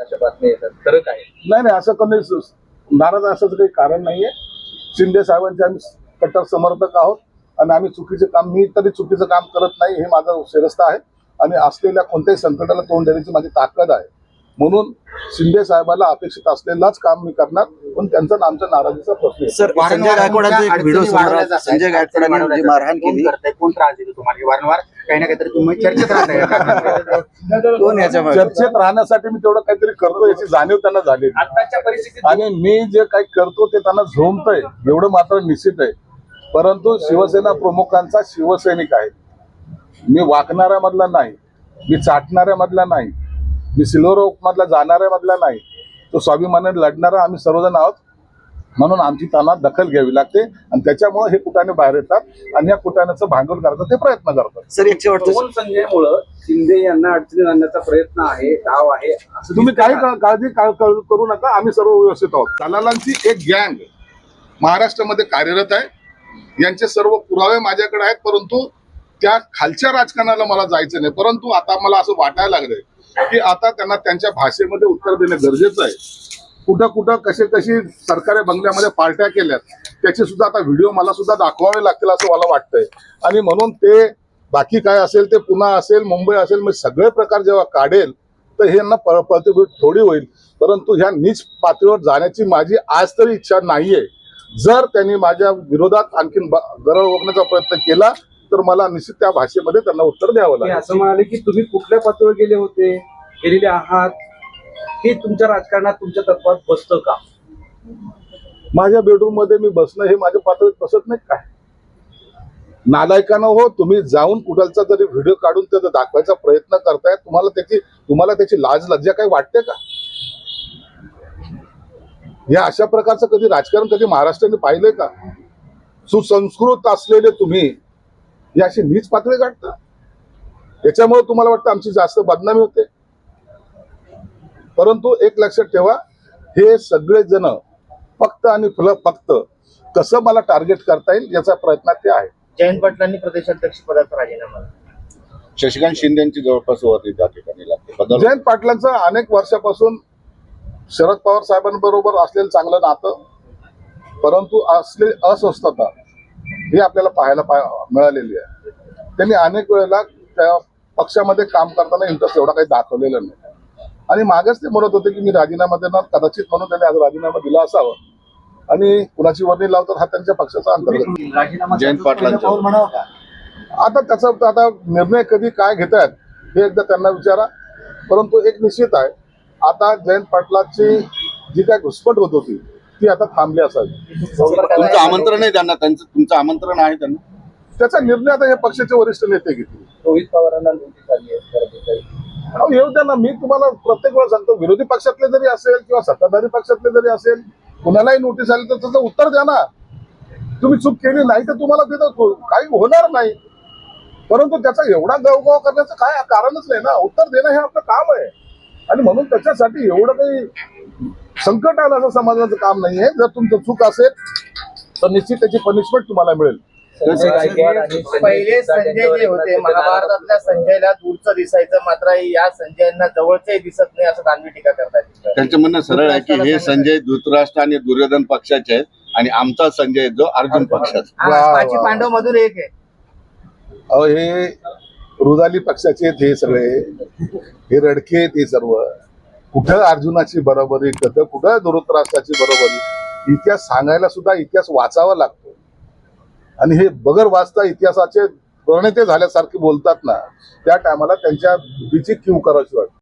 अशा बातम्या येतात. खरं काय नाही नाही असं कमी नाराज असण्याचं काही कारण नाहीये. शिंदे साहेबांचे आम्ही कट्टर समर्थक आहोत आणि आम्ही चुकीचे काम मी तरी चुकीचं काम करत नाही हे माझं शिरस्ता आहे. आणि असलेल्या कोणत्याही संकटाला तोंड देण्याची माझी ताकद आहे. म्हणून शिंदे साहेबाला अपेक्षित असलेलाच काम मी करणार पण त्यांचा आमच्या नाराजीचा प्रश्न आहे. सर संजय गायकवाडांचा एक व्हिडिओ समोर आला. संजय गायकवाडांनी मारहाण केली कोण त्रास देतो तुम्हाला? वारंवार काही ना काहीतरी तुम्ही चर्चेत राहताय कोण याच्या मागे? चर्चेत राहण्यासाठी मी तेवढं काहीतरी करतो याची जाणीव त्यांना झाली आताच्या परिस्थितीत आणि मी जे काही करतो ते त्यांना झोमतंय एवढं मात्र निश्चित आहे. परंतु शिवसेना प्रमुखांचा शिवसैनिक आहे. मी वाकणाऱ्या मधला नाही मी चाटणाऱ्या मधला नाही मी सिल्वर ओक मधला जाणाऱ्या मधला नाही. तो स्वाभिमानाने लढणारा आम्ही सर्वजण आहोत. म्हणून आमची त्यांना दखल घ्यावी लागते आणि त्याच्यामुळे हे कुटाने बाहेर येतात आणि या कुटाण्याचं भांडवल करायचा ते प्रयत्न करतात. सर पवन संजयमुळं शिंदे यांना अडचणीत आणण्याचा प्रयत्न आहे डाव आहे असं तुम्ही काही काळजी करू नका आम्ही सर्व व्यवस्थित आहोत. दलालांची एक गँग महाराष्ट्रामध्ये कार्यरत आहे. यांचे सर्व पुरावे माझ्याकडे आहेत परंतु त्या खालच्या राजकारणाला मला जायचं नाही. परंतु आता मला असं वाटायला लागलंय की आता त्यांना त्यांच्या भाषेमध्ये उत्तर देणं गरजेचं आहे. कुठं कुठं कसे कशी सरकारी बंगल्यामध्ये पार्ट्या केल्यात त्याचे सुद्धा आता व्हिडिओ मला सुद्धा दाखवावे लागतील असं मला वाटतंय. आणि म्हणून ते बाकी काय असेल ते पुन्हा असेल मुंबई असेल मग सगळे प्रकार जेव्हा काढेल तर हे यांना प्रतिभूत थोडी होईल. परंतु ह्या नीच पातळीवर जाण्याची माझी आज तरी इच्छा नाहीये. जर त्यांनी माझ्या विरोधात आणखीन गरळ ओकण्याचा प्रयत्न केला तर मला निश्चित त्या भाषेमध्ये त्यांना उत्तर द्यावं लागेल. असं म्हणाले की तुम्ही कुठल्या पातळीवर गेले होते? गेलेले आहात? हे तुमच्या राजकारणात तुमच्या तत्वात बसतं का? माझ्या बेडरूममध्ये मी बसणं हे माझ्या पातळीत बसत नाही काय? नालायकानं हो तुम्ही जाऊन कुठलचा तरी व्हिडिओ काढून त्याचा दाखवायचा प्रयत्न करताय तुम्हाला त्याची तुम्हाला त्याची लाज लज्जा काही वाटते का? या अशा प्रकारचं कधी राजकारण कधी महाराष्ट्राने पाहिलंय का? सुसंस्कृत असलेले तुम्ही या अशी नीच पातळी गाठता? त्याच्यामुळे तुम्हाला वाटतं आमची जास्त बदनामी होते? परंतु एक लक्षात ठेवा हे सगळे जण फक्त आणि फुलं फक्त कसं मला टार्गेट करता येईल याचा प्रयत्न ते आहे. जयंत पाटलांनी प्रदेशाध्यक्ष पदाचा राजीनामा. शशिकांत शिंदेची जवळपास होती त्या ठिकाणी जयंत पाटलांचं अनेक वर्षापासून शरद पवार साहेबांबरोबर असलेलं चांगलं नातं परंतु असले अस्वस्थता ही आपल्याला पाहायला पा मिळालेली आहे. त्यांनी अनेक वेळेला त्या पक्षामध्ये काम करताना इंटरेस्ट एवढा काही दाखवलेला नाही. आणि मागच ते म्हणत होते की मी राजीनामा देणार कदाचित म्हणून त्यांनी आज राजीनामा दिला असावा. आणि कुणाची वर्णी लावतात हा त्यांच्या पक्षाचा अंतर्गत. जयंत पाटलांचं आता त्याचा आता निर्णय कधी काय घेत आहेत हे एकदा त्यांना विचारा. परंतु एक निश्चित आहे आता जयंत पाटलाची जी काय घुसपट होत होती ती आता थांबली असावी. तुमचं आमंत्रण आहे त्यांना त्यांचं तुमचं आमंत्रण आहे त्यांना? त्याचा निर्णय आता हे पक्षाचे वरिष्ठ नेते घेतील. रोहित पवारांना नोटीस आली आहे येऊ द्या ना मी तुम्हाला प्रत्येक वेळा सांगतो विरोधी पक्षातले जरी असेल किंवा सत्ताधारी पक्षातले जरी असेल कुणालाही नोटीस आली तर त्याचं उत्तर द्या ना. तुम्ही चूक केली नाही तर तुम्हाला तिथं काही होणार नाही. परंतु त्याचा एवढा गवगाव करण्याचं काय कारणच नाही ना. उत्तर देणं हे आपलं काम आहे. आणि म्हणून त्याच्यासाठी एवढं काही संकट आलं असं समाजाचं काम नाहीये. जर तुमचं चूक असेल तर निश्चित त्याची पनिशमेंट तुम्हाला मिळेल. पहिले संजय जे होते महाभारतातल्या संजयला दूरचं दिसायचं मात्र या संजयांना जवळचंही दिसत नाही असं दानवी टीका करतात त्यांचं म्हणणं सरळ आहे की हे संजय धृतराष्ट्र आणि दुर्योधन पक्षाचे आहेत आणि आमचा संजय जो अर्जुन पक्षाचा. पांडव मधून एक आहे. अहो हे रुदाली पक्षाचे आहेत हे सगळे. हे रडके आहेत हे सर्व. कुठं अर्जुनाची बरोबरी कुठं कुठं धृतराष्ट्राची बरोबरी? इतिहास सांगायला सुद्धा इतिहास वाचावा लागतो. आणि हे बगर वाचता इतिहासाचे प्रणेते झाल्यासारखे बोलतात ना त्या टायमाला त्यांच्या बुद्धीची क्यू करायची वाटते?